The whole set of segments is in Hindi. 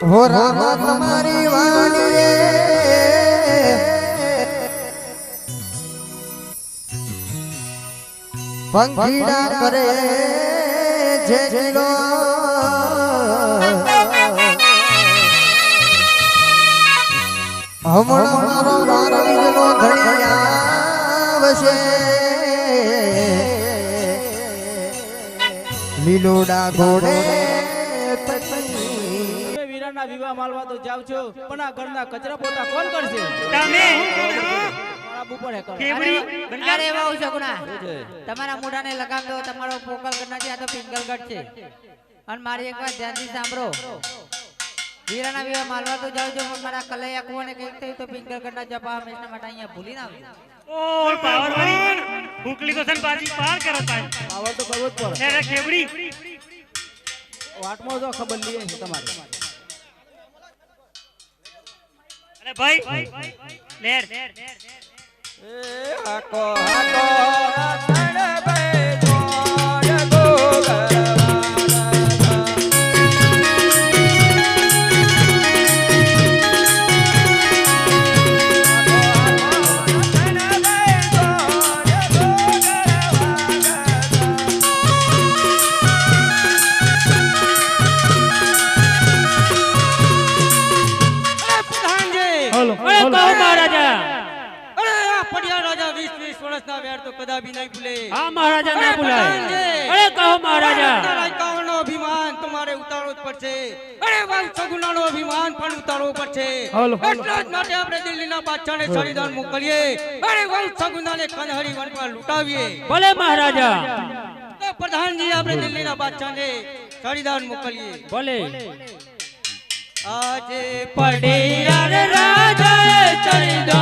હો વાણીએ. પંખીડા કરે હમણાં મારો વારવીરનો ધણી આવશે. લીલોડા ઘોડે પતંગ વિવાહ માલવા તો જાવ છો પણ આ ઘરના કચરા પોતા કોણ કરશે? તમે? તમારા મોઢાને લગામ દો તમારો પોકલ છે આ તો પિંગલગઢ છે. અને મારી એક વાત ધ્યાનથી સાંભળો. વીરાના વિવાહ માલવા તો જાવ છો પણ મારા કલૈયા કુવાને કંઈક થયું તો પિંગલગઢના જપા હંમેશા માટે અહીંયા ભૂલી ના આવજો. ઓ પાવર વાળી. હુકલી તો સન બાજી પાર કરો તાય પાવર તો કરવો જ પડે. અરે ખેબડી વાટમાં તો ખબર લઈએ તમારે. અરે ભાઈ લેર. હાકો હાકો. ઉતારવો જ પડશે. અરે ભાઈ ગુનાનો અભિમાન પણ ઉતારવો પડશે. એટલા જ માટે આપણે દિલ્હીના બાદશાહને સરિદાન મોકલીએ. અરે ભાઈ ગુનાને કનહરી વન પર લૂંટાવીએ. ભલે મહારાજા. પ્રધાનજી આપણે દિલ્હીના બાદશાહને સરિદાન મોકલીએ. ભલે. આજે પડે યાર રાજા મોકલ્યો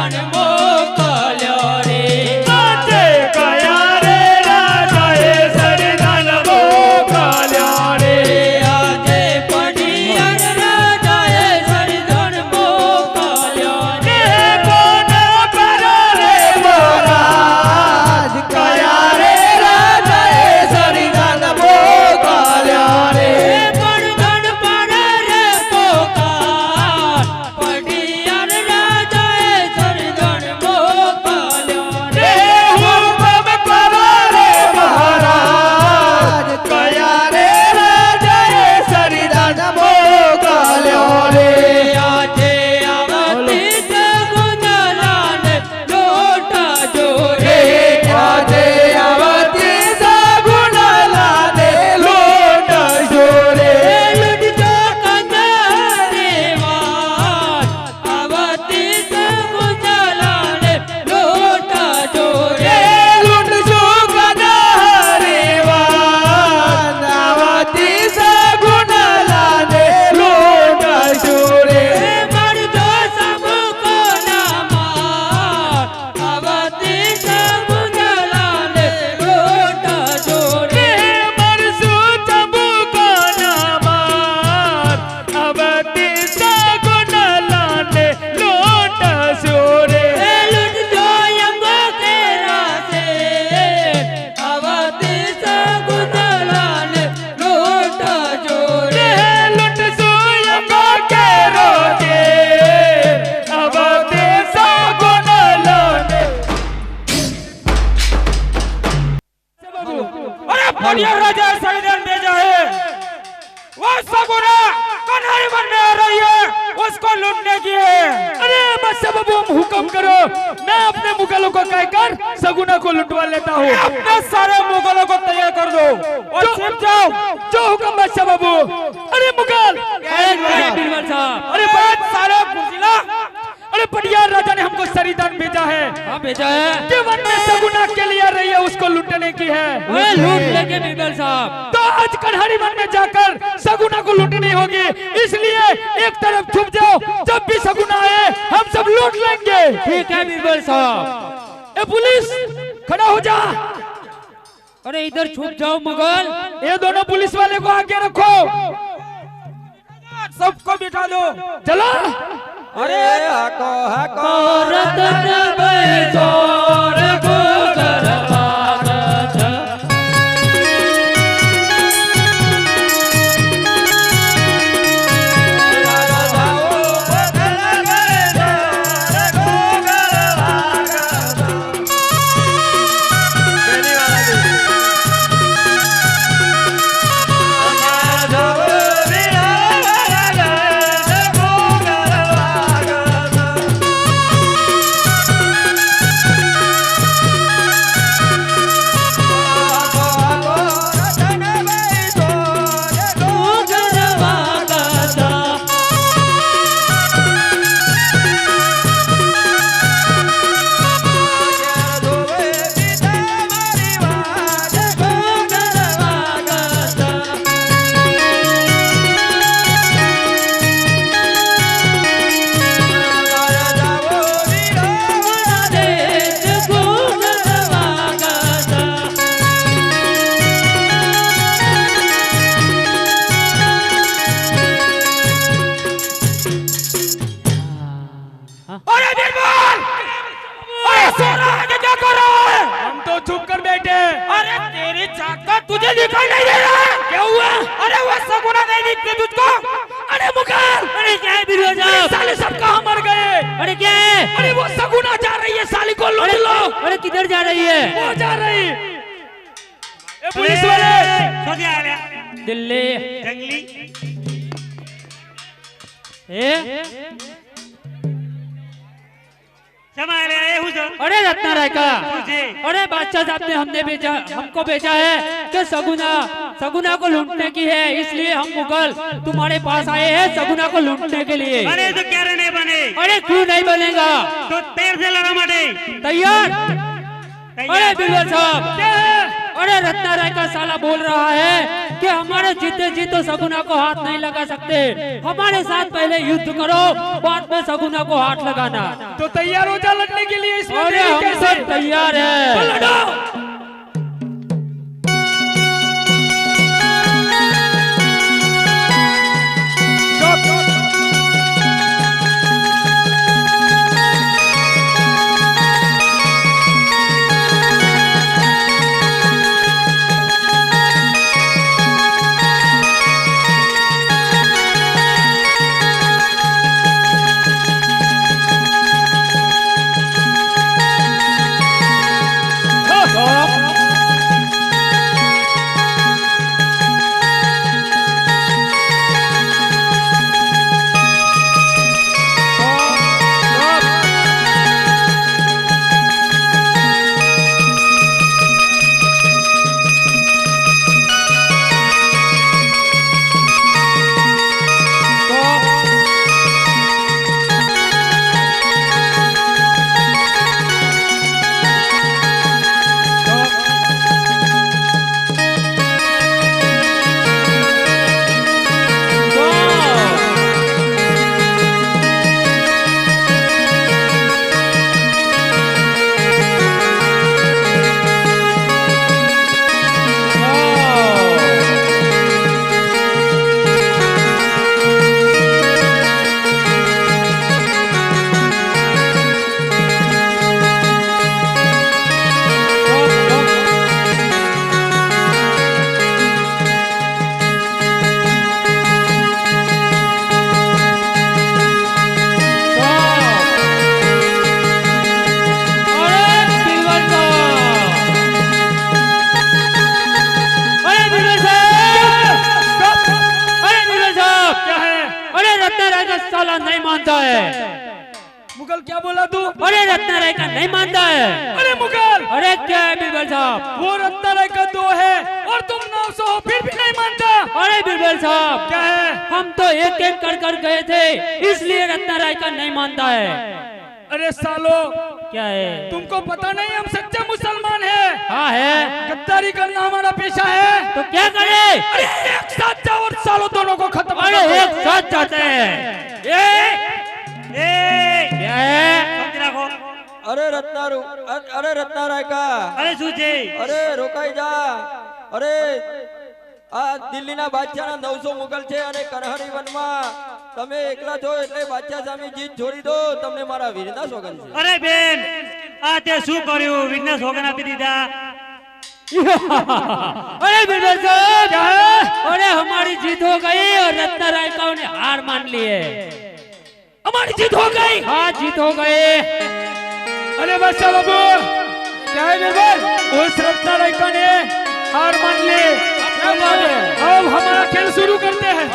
अपने सारे मुगलों को तैयार कर दो। और छिप जाओ। जो हुक्म बादशाह बाबू अरे मुगल। अरे बात सारे पुजिला अरे पटियार राजा ने हमको सरिदान भेजा है। हाँ भेजा है। कि वन में सगुना के लिए रही है उसको लूटने की है। ओए लूट लेंगे बीरबल साहब। तो आज कन्हरी वन में जाकर सगुना को लूटनी होगी। इसलिए एक तरफ़ छुप जाओ। जब भी सगुना आए हम सब लूट लेंगे। ठीक है बीरबल साहब। ए पुलिस खड़ा हो जा। अरे इधर छुप जाओ मुगल। ये दोनों पुलिस वाले को आगे रखो। सबको बिठा दो। चलो। अरे हाको हाको। रतन नहीं दिखती तुझको अरे मुकर अरे क्या है बीरबल साहब साले सब कहाँ मर गए। अरे क्या है? अरे वो सगुना जा रही है साली को लूट लो। अरे किधर जा रही है? वो जा रही। ए पुलिस वाले। सोदिया आल्या दिल्ली। जंगली। ए? हुजो अरे रत्ना राय का अरे बादशाह साहब ने हमने भेजा हमको भेजा है कि सगुना सगुना को लूटने की है इसलिए हम मुगल तुम्हारे पास आए हैं सगुना को लूटने के लिए। अरे तो क्या नहीं बने। अरे क्यों नहीं बनेगा? तो तेर से लड़ा मटे। तैयार? अरे बिल्कुल साहब अरे रत्ना राय का साला बोल रहा है कि हमारे जीते जीतो सगुना को हाथ नहीं लगा सकते। हमारे साथ पहले युद्ध करो बाद में सगुना को हाथ लगाना। तो तैयार हो जा लड़ने के लिए तैयार है। रत्ना राय का साला नहीं मानता है। मुगल क्या बोला तू? अरे रत्न राय का नहीं मानता है। अरे मुगल! अरे क्या है बीरबल साहब? वो रत्न राय का दो है और तुम नौ सौ फिर भी नहीं मानता। अरे बीरबल साहब क्या है? हम तो एक एक कर कर गए थे इसलिए रत्न राय का नहीं मानता है। अरे सालो क्या है तुमको पता नहीं हम सच्चे मुसलमान हैं हाँ है गद्दारी करना हमारा पेशा है तो क्या करे अरे एक साथ जाओ और सालों दोनों को खत्म अरे कर दो। एक साथ जाते हैं ए क्या है समझ रखो अरे रत्ना रो अ- अरे रत्ना राय का अरे सूचे અરે રોકાઈ જા અરે આ દિલ્હીના બાદશાહના નવસો મુગલ છે અને કનહરી વનમાં તમે એકલા છો એટલે બાદશાહ સામે જીત છોડી દો તમને મારા વીરના સોગન છે અરે બેન આ તે શું કર્યું વિઘ્ન સોગન આપી દીધા अरे बिरबल साहब अरे हमारी जीत हो गई और रत्ना राय का ने हार मान ली है हमारी जीत हो गई हाँ जीत हो गए अरे बादशाह बाबू क्या है निर्मल उस रत्ना राय का ने हार मान ली क्या बात है? अब हमारा खेल शुरू करते हैं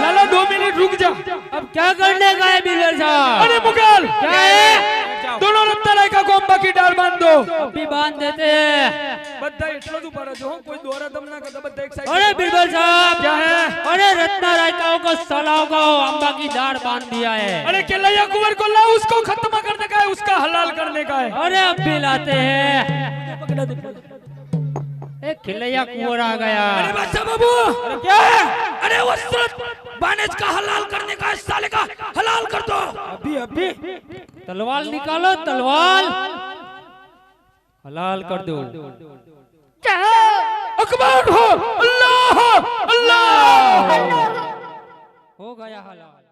लाला दो मिनट रुक जा अब क्या करने का है बिरबल साहब अरे मुगल क्या है दोनों रत्ना राय का गोंबा की डाल बांध दो अभी बांध देते हैं બધા એટલો જ ઉભા રહેજો હો. કોઈ દોરા દમ ના કરતા બધા એક સાઈડ अरे बिरबल साहब क्या है अरे रत्ना रायकाओं को सलाव को अम्बा की दाढ़ बांध दिया है अरे केलैया कुंवर को ला उसको खत्म करने का है उसका हलाल करने का है अरे अब भी लाते हैं एक खिलैया कुंवर आ गया। अरे बादशाह बाबू! अरे क्या है? अरे वो सूरत बानेज का हलाल करने का इस साले का हलाल कर दो। अभी अभी। तलवार निकालो तलवार। हलाल कर दो। अकबर हो अल्लाह हो अल्लाह हो गया हलाल।